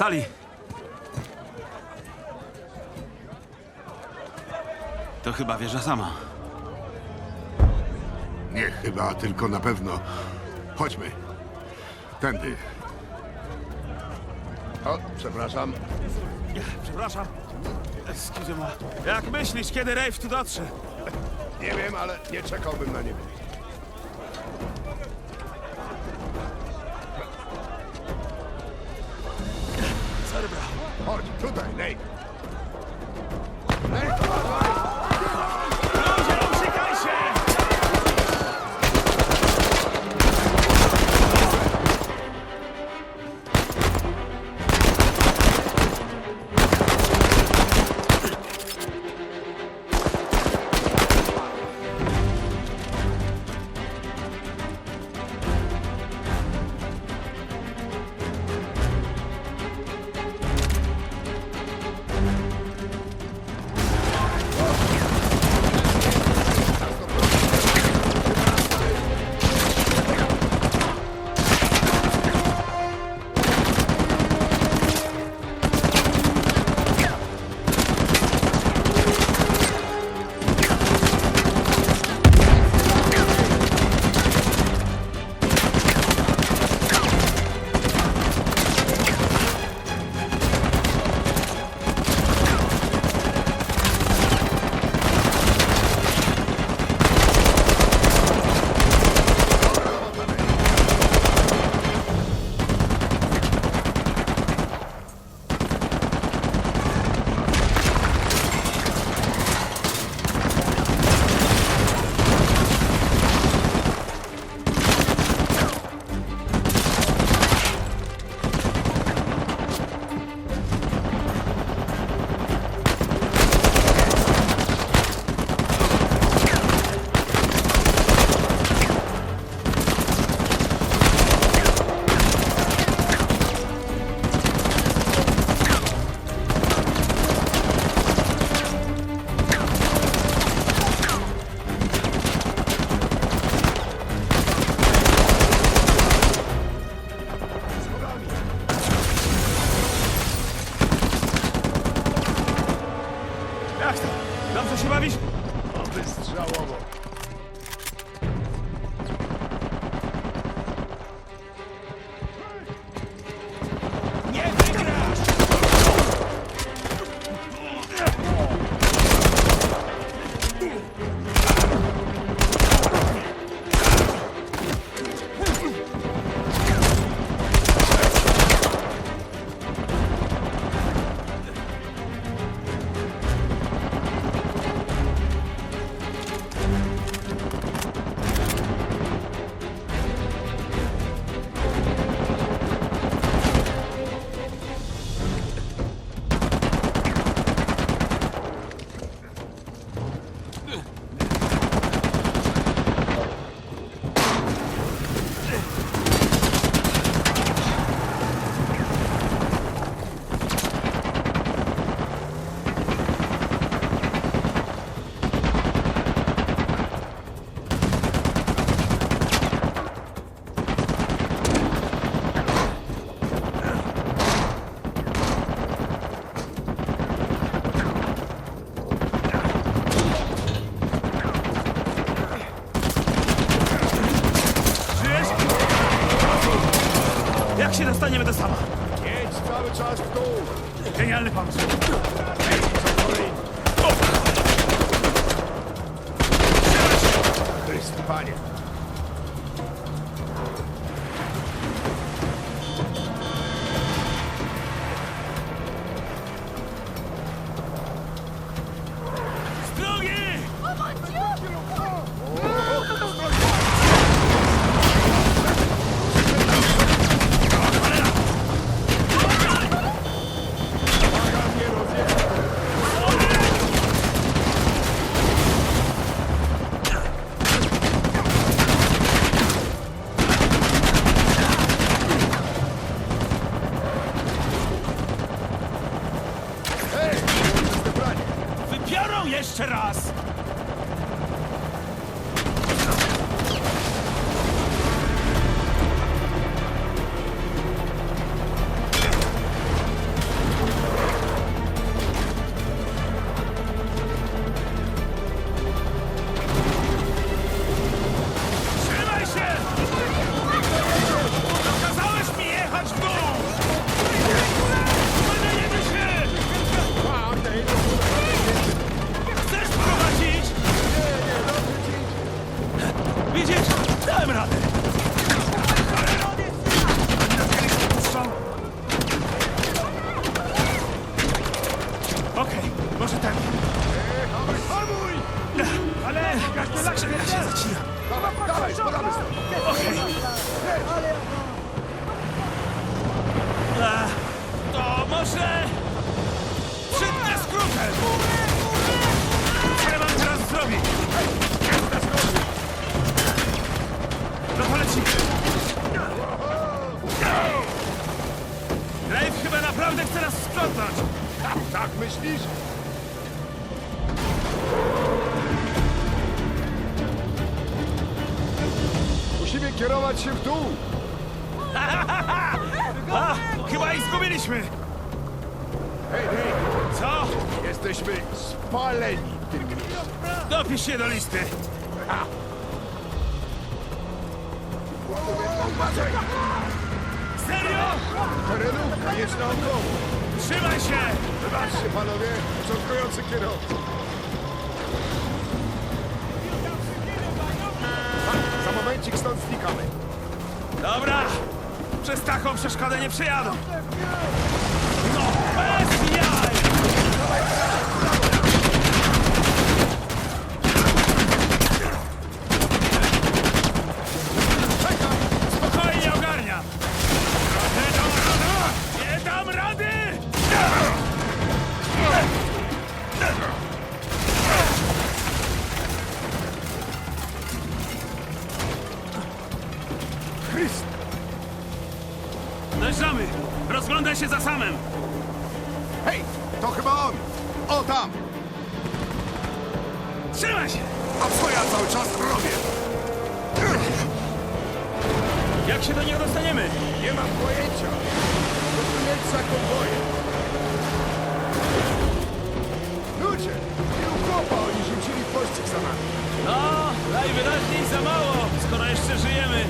Sali! To chyba wieża sama. Nie chyba, tylko na pewno. Chodźmy. Tędy. O, przepraszam. Przepraszam. Excuse. Jak myślisz, kiedy Rafe tu dotrze? Nie wiem, ale nie czekałbym na niego. Heart to thy name! Do sama? Jedź cały czas w dół. Genialny pomysł. Chryste, panie. Jeszcze raz! Hamuj! Ale... Skrzynia się zacina. Dawaj, dawaj, podamy sobie. Okej. A, To może... Szybkie skróty! Co ja mam teraz zrobić? Szybkie skróty! No to lecimy! Dave chyba naprawdę chce nas splątać! Tak, tak myślisz? Musimy kierować się w dół. A, chyba ich zgubiliśmy! Hej, hej, Co? jesteśmy spaleni miejscu. Dopisz się do listy! Serio? Terenówka jest naokoło. Trzymaj się! Wybaczcie panowie, początkujący kierowca. Momencik stąd znikamy. Dobra! Przez taką przeszkodę nie przejadą! No, bez jaj! Chryst! Dojeżdżamy! Rozglądaj się za samym! Hej, to chyba on! O tam! Trzymaj się! A co ja cały czas robię? Jak się do niego dostaniemy? Nie mam pojęcia. Musimy mieć za konwojem. Ludzie, ilu chłopa oni rzucili pościg za nami. No, najwyraźniej za mało, skoro jeszcze żyjemy.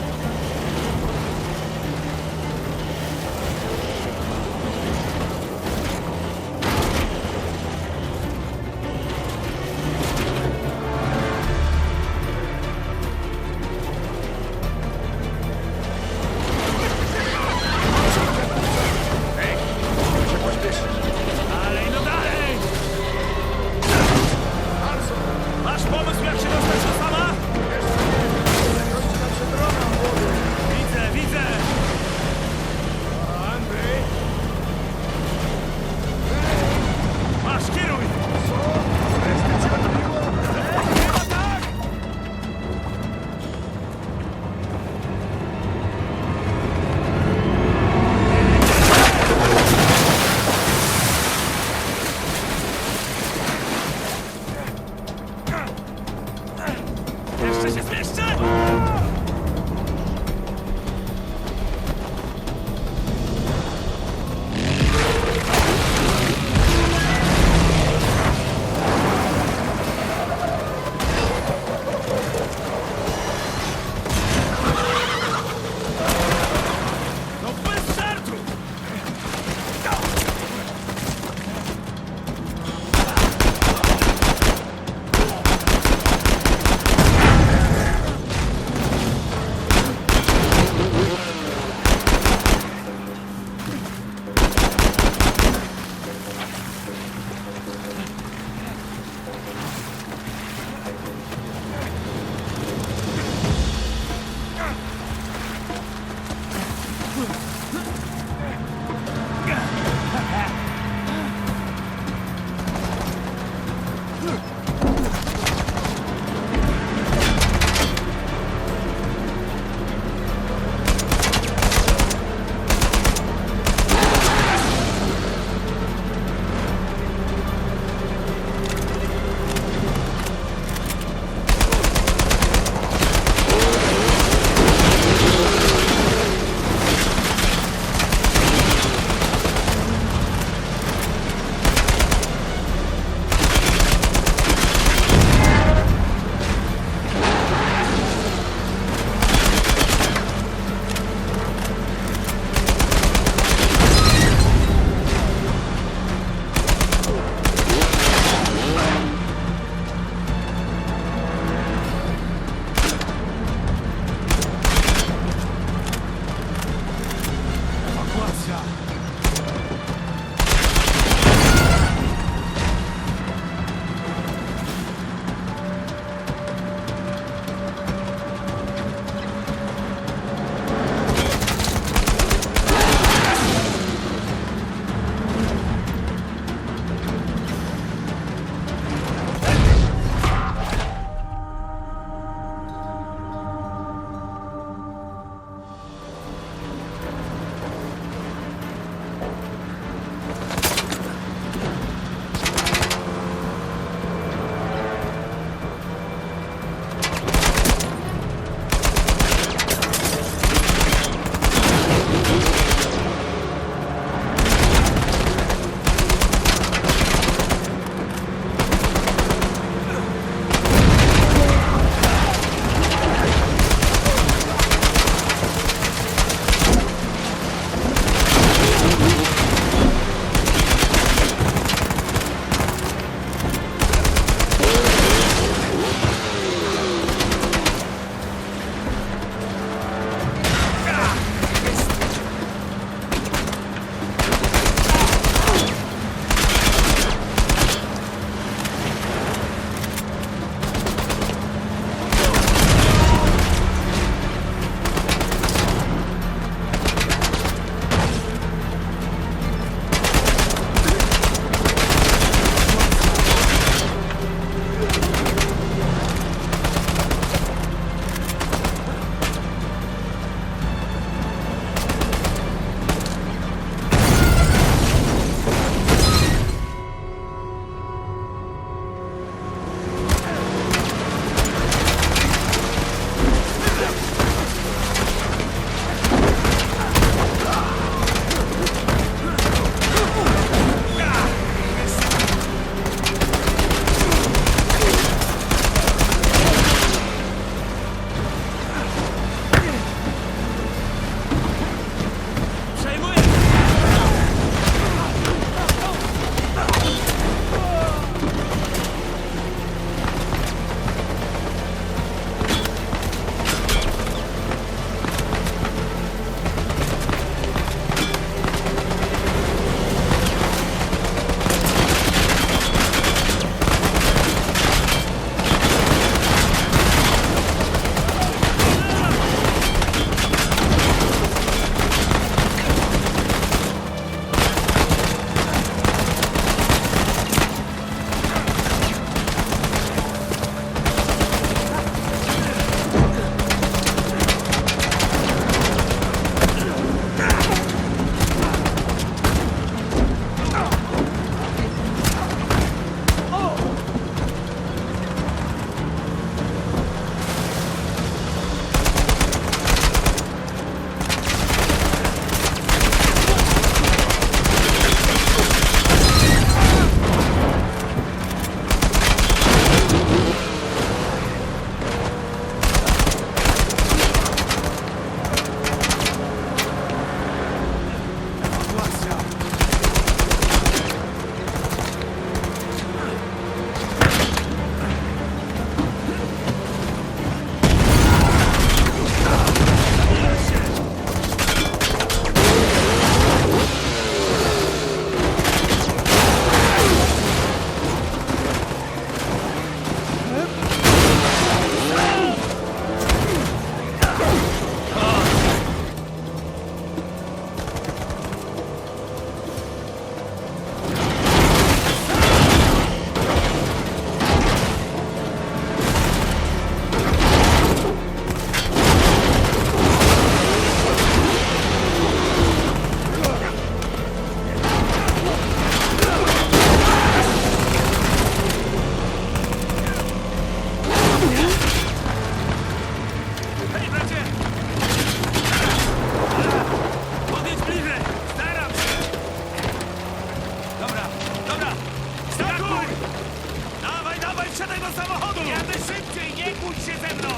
ze mną!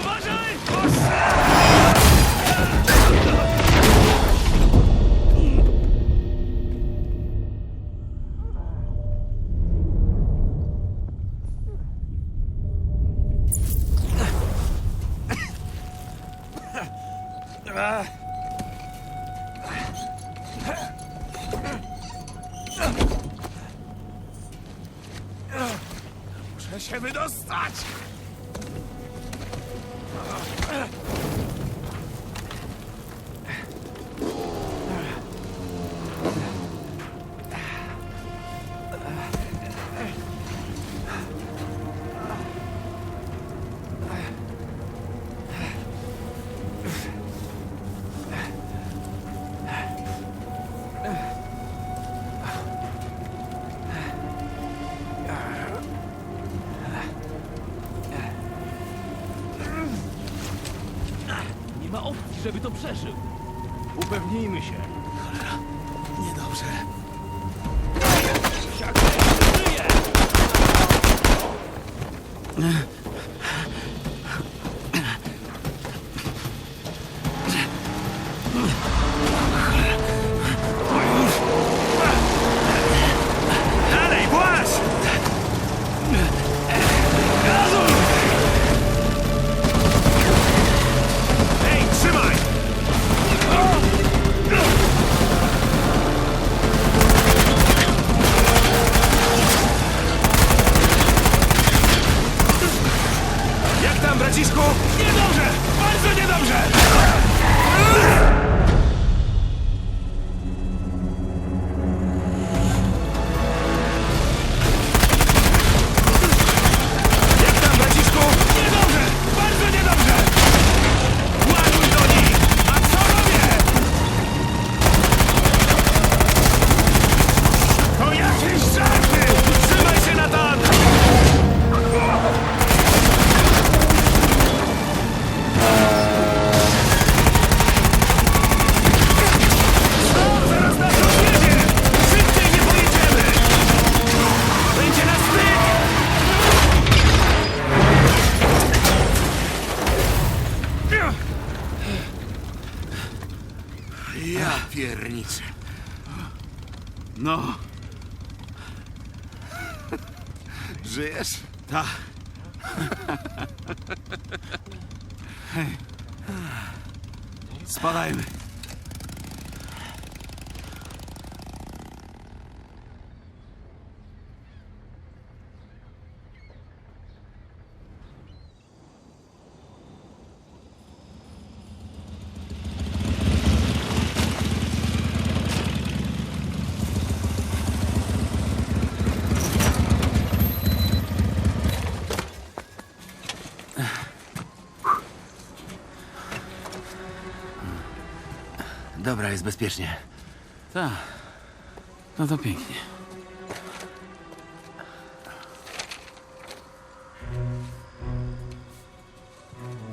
Uważaj! Przeżył. Upewnijmy się. Niedobrze. No, Żyjesz? ta. Hej. Spadajmy. Dobra, jest bezpiecznie. Tak. No to pięknie.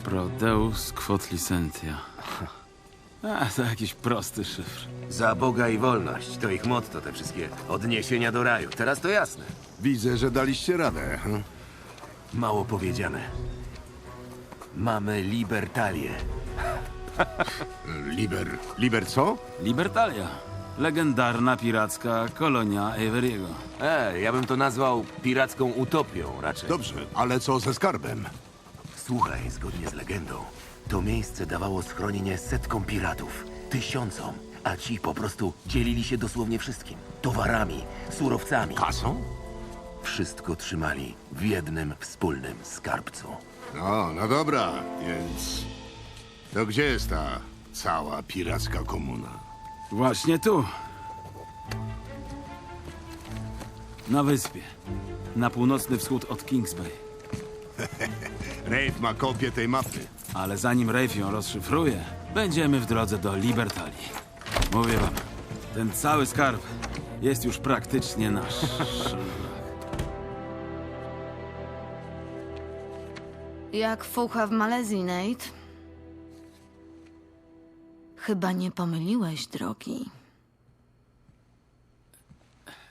Prodeus quod licentia. A, to jakiś prosty szyfr. Za Boga i wolność. To ich motto, te wszystkie odniesienia do raju. Teraz to jasne. Widzę, że daliście radę. hm? Mało powiedziane. Mamy libertalię. Liber. Liber co? Libertalia. Legendarna piracka kolonia Averiego. E, ja bym to nazwał piracką utopią raczej. Dobrze, ale co ze skarbem? Słuchaj, zgodnie z legendą, to miejsce dawało schronienie setkom piratów, tysiącom, a ci po prostu dzielili się dosłownie wszystkim. Towarami, surowcami. Kasą? Wszystko trzymali w jednym wspólnym skarbcu. No, no dobra, więc... To gdzie jest ta cała piracka komuna? Właśnie tu. Na wyspie. Na północny wschód od Kings Bay. Rafe ma kopię tej mapy. Ale zanim Rafe ją rozszyfruje, będziemy w drodze do Libertalii. Mówię wam, ten cały skarb jest już praktycznie nasz. Jak fucha w Malezji, Nate? Chyba nie pomyliłeś drogi.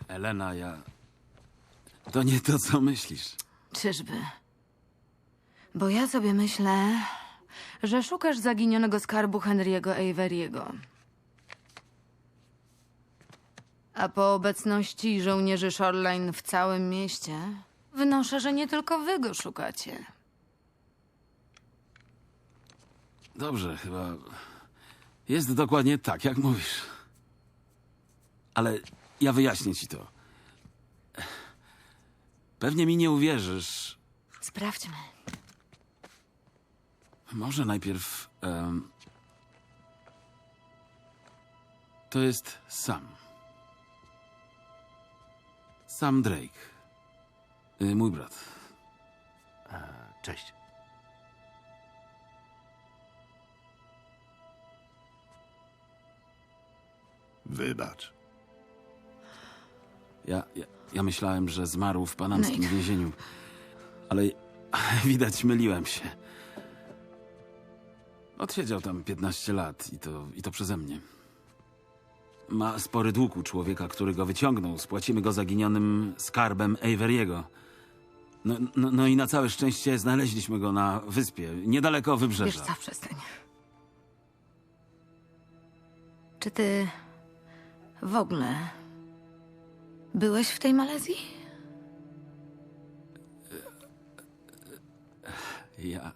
Elena, ja... To nie to, co myślisz. Czyżby? Bo ja sobie myślę, że szukasz zaginionego skarbu Henry'ego Averiego. A po obecności żołnierzy Shoreline w całym mieście, wnoszę, że nie tylko wy go szukacie. Dobrze, chyba... Jest dokładnie tak, jak mówisz. Ale ja wyjaśnię ci to. Pewnie mi nie uwierzysz. Sprawdźmy. Może najpierw. em, to jest Sam. Sam Drake. Y, mój brat. Cześć. Wybacz. Ja, ja, ja myślałem, że zmarł w panamskim Nate. więzieniu. Ale widać, myliłem się. Odsiedział tam 15 lat i to, i to przeze mnie. Ma spory dług u człowieka, który go wyciągnął. Spłacimy go zaginionym skarbem Averiego. No, no, no i na całe szczęście znaleźliśmy go na wyspie, niedaleko Wiesz wybrzeża. co, przestań. Czy ty w ogóle byłeś w tej Malezji? Ja.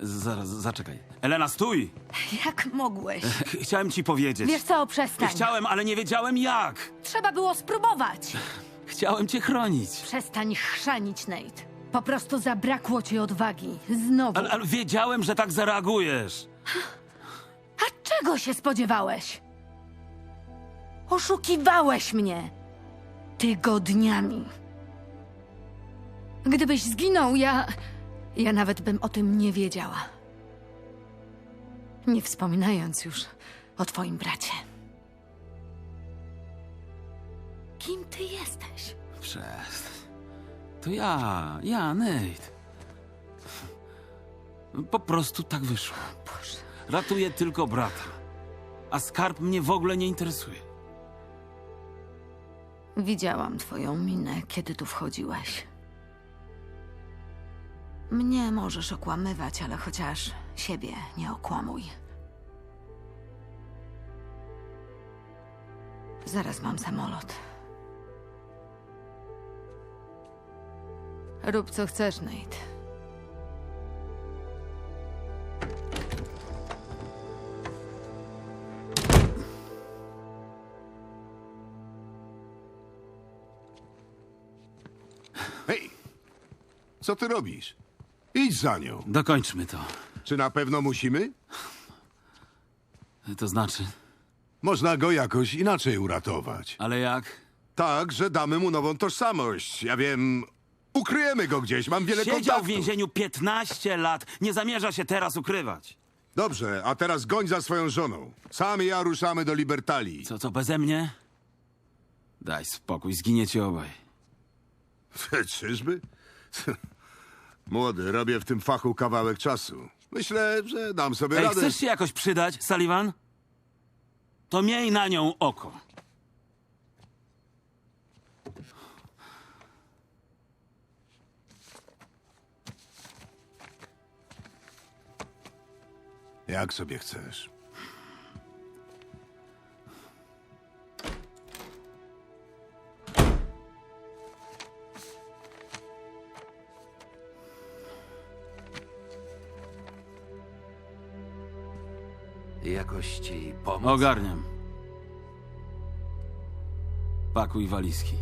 Zaraz, zaczekaj. Elena, stój! Jak mogłeś? Ch- Chciałem ci powiedzieć. Wiesz co, przestań. Chciałem, ale nie wiedziałem jak. Trzeba było spróbować. Chciałem cię chronić. Przestań chrzanić, Nate. Po prostu zabrakło ci odwagi. Znowu. Ale, ale wiedziałem, że tak zareagujesz. Czego się spodziewałeś? Oszukiwałeś mnie. Tygodniami. Gdybyś zginął, ja. Ja nawet bym o tym nie wiedziała. Nie wspominając już o twoim bracie. Kim ty jesteś? Przestań. To ja, ja, Nate. Po prostu tak wyszło. Ratuję tylko brata. A skarb mnie w ogóle nie interesuje. Widziałam twoją minę, kiedy tu wchodziłeś. Mnie możesz okłamywać, ale chociaż siebie nie okłamuj. Zaraz mam samolot. Rób co chcesz, Nate. Co ty robisz? Idź za nią. Dokończmy to. Czy na pewno musimy? To znaczy, Można go jakoś inaczej uratować. ale jak? Tak, że damy mu nową tożsamość. Ja wiem, ukryjemy go gdzieś, mam wiele Siedział w kontaktów. więzieniu 15 lat. Nie zamierza się teraz ukrywać. Dobrze, a teraz goń za swoją żoną. Sam i ja ruszamy do Libertalii. Co, co, beze mnie? Daj spokój, zginiecie obaj. Czyżby? Młody, robię w tym fachu kawałek czasu. Myślę, że dam sobie Ej, radę. chcesz się jakoś przydać, Sullivan? To miej na nią oko. Jak sobie chcesz. Ogarniam. Pakuj walizki.